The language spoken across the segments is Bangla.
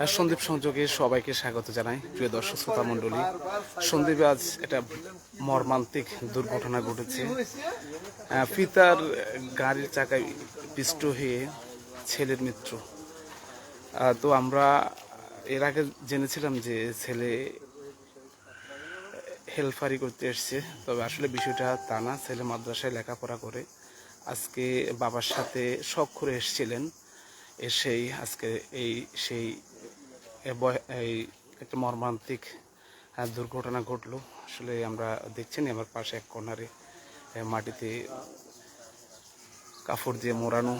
আর সন্দীপ সংযোগে সবাইকে স্বাগত জানাই, প্রিয় দর্শক শ্রোতা মণ্ডলী। সন্দীপে আজ একটা মর্মান্তিক দুর্ঘটনা ঘটেছে। পিতার গাড়ির চাকায় পিষ্ট হয়ে ছেলের মৃত্যু। তো আমরা এর আগে জেনেছিলাম যে ছেলে হেলফারি করতে এসছে। তবে আসলে বিষয়টা তা না, ছেলে মাদ্রাসায় লেখাপড়া করে আজকে বাবার সাথে শখ করে এসছিলেন। এসেই আজকে এই সেই এই একটা মর্মান্তিক দুর্ঘটনা ঘটলো। আসলে আমরা দেখছি দেখছেন আমার পাশে এক কর্নারে মাটিতে কাপড় দিয়ে মোড়ানো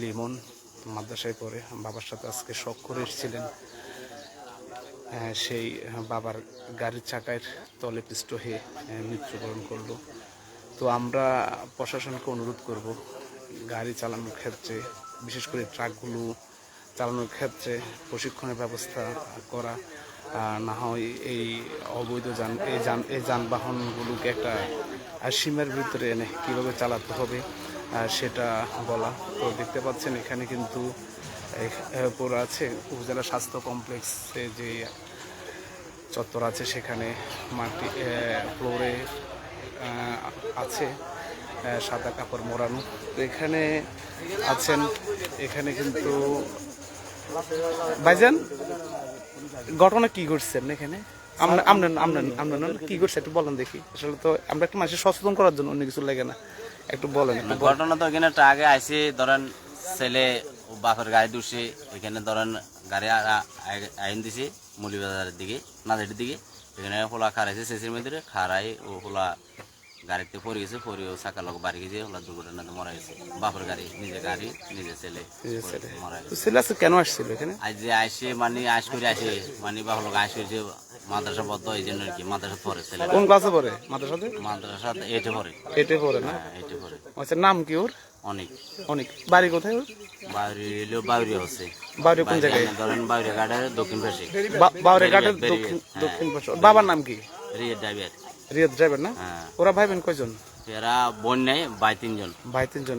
লিমন মাদ্রাসায় পড়ে। বাবার সাথে আজকে শখ করে এসেছিলেন সেই বাবার গাড়ির চাকায় তলে পিষ্ট হয়ে মৃত্যুবরণ করল। তো আমরা প্রশাসনকে অনুরোধ করব, গাড়ি চালানোর ক্ষেত্রে বিশেষ করে ট্রাকগুলো চালানোর ক্ষেত্রে প্রশিক্ষণের ব্যবস্থা করা না হয় এই অবৈধ যান, এই যান, এই যানবাহনগুলোকে একটা সীমার ভিতরে এনে কীভাবে চালাতে হবে সেটা বলা। তো দেখতে পাচ্ছেন এখানে কিন্তু পুরো আছে উপজেলা স্বাস্থ্য কমপ্লেক্সে যে চত্বর আছে, সেখানে মাটি ফ্লোরে আছে। সাদা কাপড় মোড়ানো। তো এখানে আছেন, এখানে কিন্তু ভাইজান, ঘটনা কি করছেন এখানে? কি করছে একটু বলেন দেখি। আসলে তো আমরা মানুষের সচেতন করার জন্য অন্য কিছু না। একটু বলেন ঘটনা তো এখানে আইসি ধরেন ছেলে ধরেন গাড়ি আইন দিকে দিকে। এখানে শেষের মধ্যে খারাই ও হোলা গাড়িতে পড়ে গেছে পরে ও চাকা লোক বাড়ি গেছে হোলা দুর্ঘটনাতে মারা গেছে। বাপের গাড়ি নিজের গাড়ি নিজের ছেলে। মারা গেছে। ছেলে কেন আসছিল এখানে? আজ যে আইসে মানে আইস করে আসে মানে বাপের লোক আইস করেছে মাদ্রাসা বদ্ধ এই জন্য আর কি মাদ্রাসা পড়ে ছেলে। কোন ক্লাসে পড়ে মাদ্রাসাতে? মাদ্রাসা এটে পড়ে। এটে পড়ে না? হ্যাঁ এটে পড়ে। আচ্ছা নাম কি ওর? অনেক। অনেক। বাড়ি কোথায় ওর? বাউরি এলো বাউরি হচ্ছে। বাড়ি কোন জায়গায়? ধরেন বাউরি ঘাটের দক্ষিণ পাশে। বাউরে ঘাটের দক্ষিণ হ্যাঁ। দক্ষিণ পাশে। বাবার নাম কি? রিয়াদ ড্রাইভার না? হ্যাঁ। ওরা ভাই বোন কয়জন? এরা বোন নেই ভাই তিনজন। ভাই তিনজন।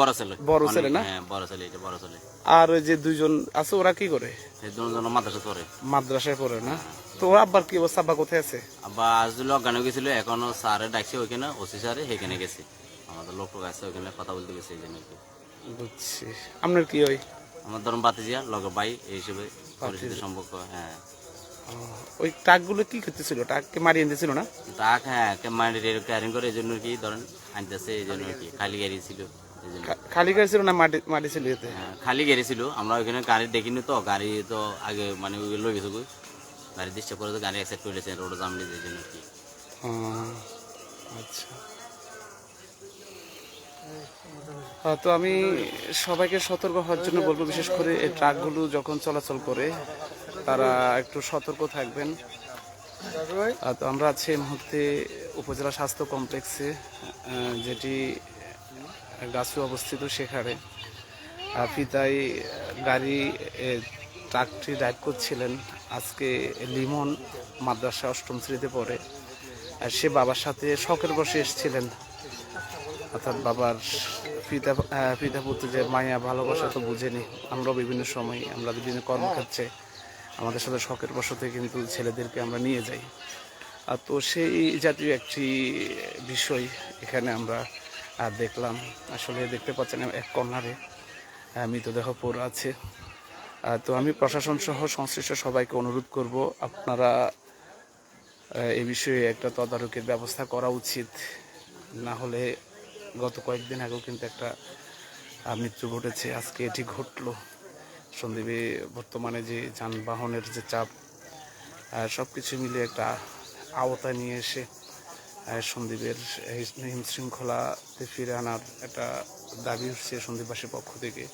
বড় ছেলে। বড় ছেলে না? হ্যাঁ বড় ছেলে এটা বড় ছেলে। আর ওই যে দুইজন আছে ওরা কি করে? দুজন মাদ্রাসা পড়ে। মাদ্রাসায় পড়ে না? তো আব্বার কি অবস্থা? আব্বা কোথায় আছে? আবার আজদুল অজ্ঞান গেছিল এখনও স্যারে ডাকছে ওইখানে ওসি স্যারে সেখানে গেছে। আমাদের লোক আছে ওইখানে কথা বলতে গেছে এই জন্য বুঝছি। আপনার কি ওই আমার ধরুন বাতিজিয়া লগে ভাই এই হিসেবে পরিচিত সম্পর্ক হ্যাঁ। ওই ট্রাকগুলো কি করতেছিল? ট্রাককে মারিয়ে দিয়েছিল না? টাক হ্যাঁ মাইন্ড ক্যারিং করে এই জন্য কি ধরেন আনতেছে এই জন্য কি খালি গাড়ি ছিল খালি গাড়ি ছিল না মাটি মাটি ছিল এতে? হ্যাঁ, খালি গাড়ি ছিল আমরা ওইখানে গাড়ি দেখিনি তো গাড়ি তো আগে মানে ওই লই গেছে কই। গাড়ি ডিস্টার্ব করে তো গাড়ি অ্যাক্সেপ্ট করেছে রোড জাম জন্য কি। আচ্ছা। তো আমি সবাইকে সতর্ক হওয়ার জন্য বলব বিশেষ করে এই ট্রাকগুলো যখন চলাচল করে তারা একটু সতর্ক থাকবেন। তো আমরা আছি এই মুহূর্তে উপজেলা স্বাস্থ্য কমপ্লেক্সে যেটি গাছু অবস্থিত সেখানে। পিতাই গাড়ি ট্রাকটি ড্রাইভ করছিলেন। আজকে লিমন মাদ্রাসা অষ্টম শ্রেণীতে পড়ে। আর সে বাবার সাথে শখের বসে এসেছিলেন। অর্থাৎ বাবার পিতা পিতা পুত্র যে মায়া, ভালোবাসা তো বুঝেনি। আমরা বিভিন্ন সময়, আমরা বিভিন্ন কর্মক্ষেত্রে আমাদের সাথে শখের বসতে কিন্তু ছেলেদেরকে আমরা নিয়ে যাই। আর তো সেই জাতীয় একটি বিষয় এখানে আমরা দেখলাম। আসলে দেখতে পাচ্ছেন এক কর্নারে মৃতদেহ পড়ে আছে। তো আমি প্রশাসন সহ সংশ্লিষ্ট সবাইকে অনুরোধ করব, আপনারা এ বিষয়ে একটা তদারকির ব্যবস্থা করা উচিত। না হলে গত কয়েকদিন আগেও কিন্তু একটা মৃত্যু ঘটেছে। আজকে এটি ঘটলো। সন্দীপে বর্তমানে যে যানবাহনের যে চাপ সব কিছু মিলে একটা আওতা নিয়ে এসে সন্দীপের হিমশৃঙ্খলাতে ফিরে আনার একটা দাবি উঠছে সন্দীপবাসীর পক্ষ থেকে।